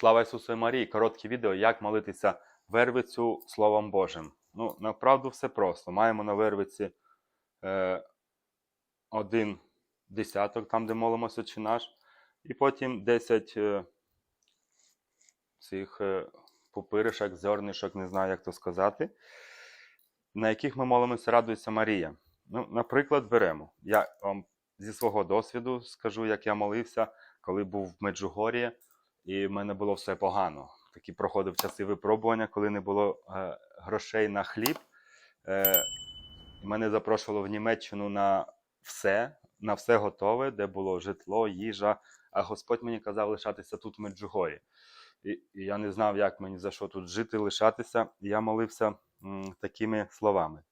Слава Ісусу Марії! Коротке відео, як молитися вервицю Словом Божим. Ну, направду все просто. Маємо на вервиці е, один десяток, там, де молимося чи наш, і потім 10 е, цих е, пупиришок, зернишок, не знаю, як то сказати, на яких ми молимося, радується Марія. Ну, наприклад, беремо. Я вам зі свого досвіду скажу, як я молився, коли був в Меджугор'ї, і в мене було все погано. Такі проходив часи випробування, коли не було е, грошей на хліб. Е, мене запрошувало в Німеччину на все, на все готове, де було житло, їжа. А Господь мені казав лишатися тут в Меджугорі. І, і я не знав, як мені за що тут жити, лишатися. І я молився м, такими словами.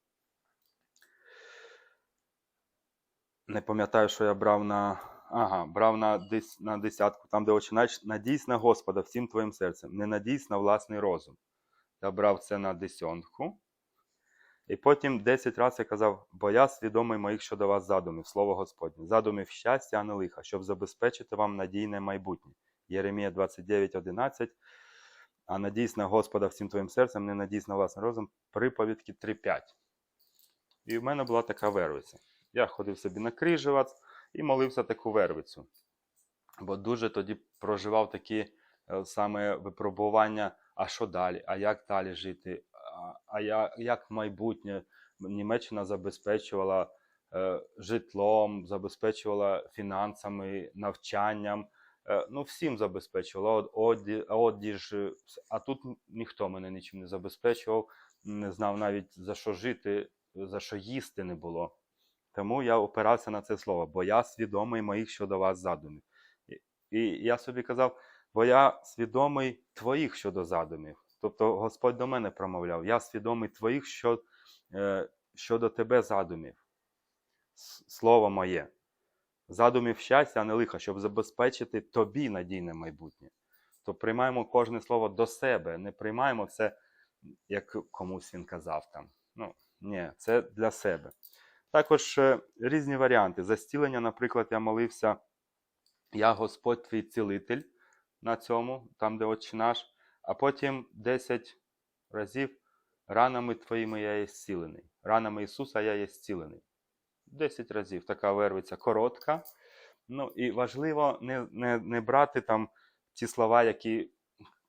Не пам'ятаю, що я брав на. Ага, брав на, дес, на десятку, там, де очинаєш, надійсь на Господа всім твоїм серцем, не надійсь на власний розум. Я брав це на десятку. І потім 10 разів я казав, бо я свідомий моїх щодо вас задумів, слово Господнє, задумів щастя, а не лиха, щоб забезпечити вам надійне майбутнє. Єремія 29.11. А надійсь на Господа всім твоїм серцем, не надійсь на власний розум, приповідки 3.5. І в мене була така вервиця. Я ходив собі на крижевець і молився таку вервицю. Бо дуже тоді проживав такі е, саме випробування, а що далі, а як далі жити, а, як майбутнє Німеччина забезпечувала е, житлом, забезпечувала фінансами, навчанням. Е, ну, всім забезпечувала одіж, а тут ніхто мене нічим не забезпечував, не знав навіть за що жити, за що їсти не було. Тому я опирався на це слово, бо я свідомий моїх щодо вас задумів. І, я собі казав, бо я свідомий твоїх щодо задумів. Тобто Господь до мене промовляв, я свідомий твоїх що, е, щодо тебе задумів. Слово моє. Задумів щастя, а не лиха, щоб забезпечити тобі надійне майбутнє. То приймаємо кожне слово до себе, не приймаємо це, як комусь він казав там. Ну, ні, це для себе. Також е, різні варіанти. За зцілення, наприклад, я молився, я Господь твій цілитель на цьому, там, де Отче наш, а потім 10 разів ранами твоїми я є зцілений. Ранами Ісуса я є зцілений. 10 разів така вервиця коротка. Ну і важливо не, не, не брати там ті слова, які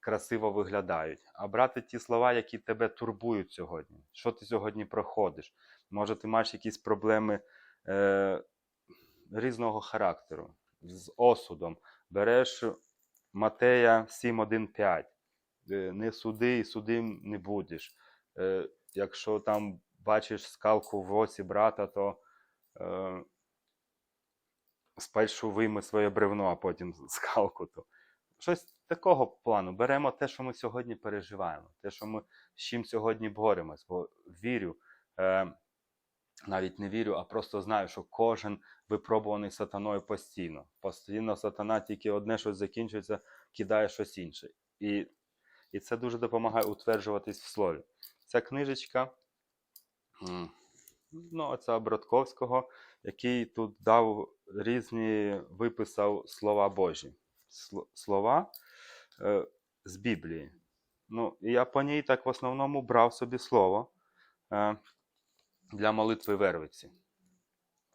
красиво виглядають, а брати ті слова, які тебе турбують сьогодні. Що ти сьогодні проходиш? Може, ти маєш якісь проблеми е, різного характеру з осудом. Береш Матея 7.1.5. Е, Не суди і судим не будеш. Е, якщо там бачиш скалку в оці брата, то е, спершу вийми своє бревно, а потім скалку. То. Щось такого плану. Беремо те, що ми сьогодні переживаємо, те, що ми з чим сьогодні боремось, бо вірю. Е, навіть не вірю, а просто знаю, що кожен випробуваний сатаною постійно. Постійно сатана тільки одне щось закінчується, кидає щось інше. І, і це дуже допомагає утверджуватись в слові. Ця книжечка, ну, оця Бродковського, який тут дав різні, виписав слова Божі. Слова е, з Біблії. Ну, я по ній так в основному брав собі слово. Е, для молитви Вервиці.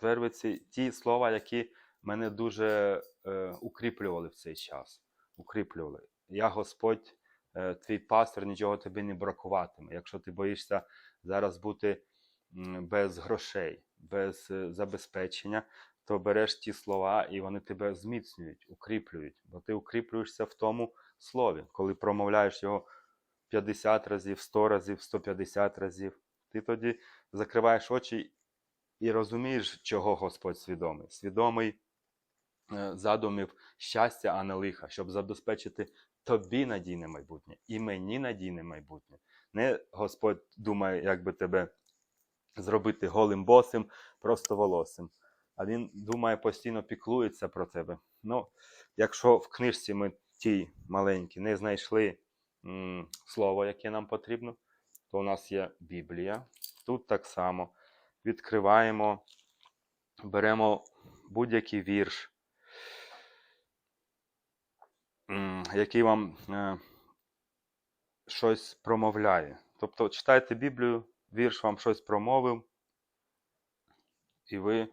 Вервиці ті слова, які мене дуже е, укріплювали в цей час. Укріплювали. Я Господь, е, твій пастор, нічого тобі не бракуватиме. Якщо ти боїшся зараз бути без грошей, без е, забезпечення, то береш ті слова і вони тебе зміцнюють, укріплюють. Бо ти укріплюєшся в тому слові, коли промовляєш його 50 разів, 100 разів, 150 разів. Ти тоді закриваєш очі і розумієш, чого Господь свідомий. Свідомий е, задумів щастя, а не лиха, щоб забезпечити тобі надійне майбутнє і мені надійне майбутнє. Не Господь думає, як би тебе зробити голим босим, просто волосим. А він думає, постійно піклується про тебе. Ну, якщо в книжці ми тій маленькій не знайшли м, слово, яке нам потрібно, то у нас є Біблія. Тут так само відкриваємо, беремо будь-який вірш. який вам е, щось промовляє. Тобто читайте Біблію, вірш вам щось промовив, і ви,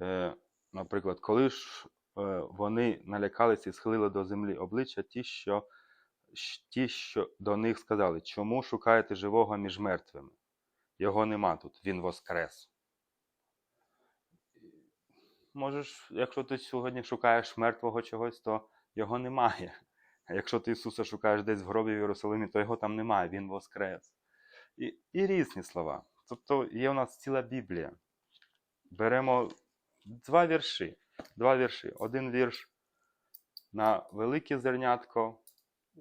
е, наприклад, коли ж е, вони налякалися і схилили до землі обличчя ті, що, ті, що до них сказали, чому шукаєте живого між мертвими? Його нема тут, він воскрес. Можеш, якщо ти сьогодні шукаєш мертвого чогось, то його немає. А якщо ти Ісуса шукаєш десь в гробі в Єрусалимі, то його там немає, Він воскрес. І, і різні слова. Тобто є у нас ціла Біблія. Беремо два вірші. Два вірші. Один вірш на велике зернятко,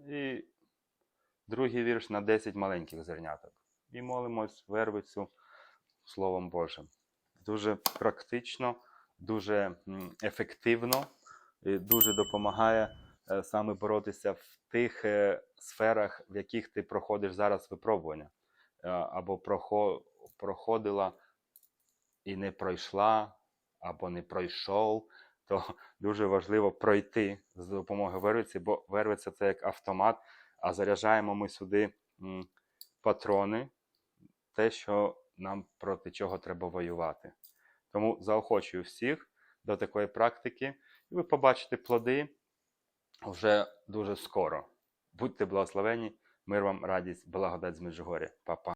і другий вірш на 10 маленьких зерняток. І молимось вервицю Словом Божим. Дуже практично, дуже ефективно, і дуже допомагає е, саме боротися в тих е, сферах, в яких ти проходиш зараз випробування, Е, або проходила і не пройшла, або не пройшов, то дуже важливо пройти з допомогою вервиці, бо вервиця це як автомат, а заряджаємо ми сюди патрони, те, що нам проти чого треба воювати. Тому заохочую всіх до такої практики, і ви побачите плоди вже дуже скоро. Будьте благословені, мир вам, радість, благодать з. Па-па.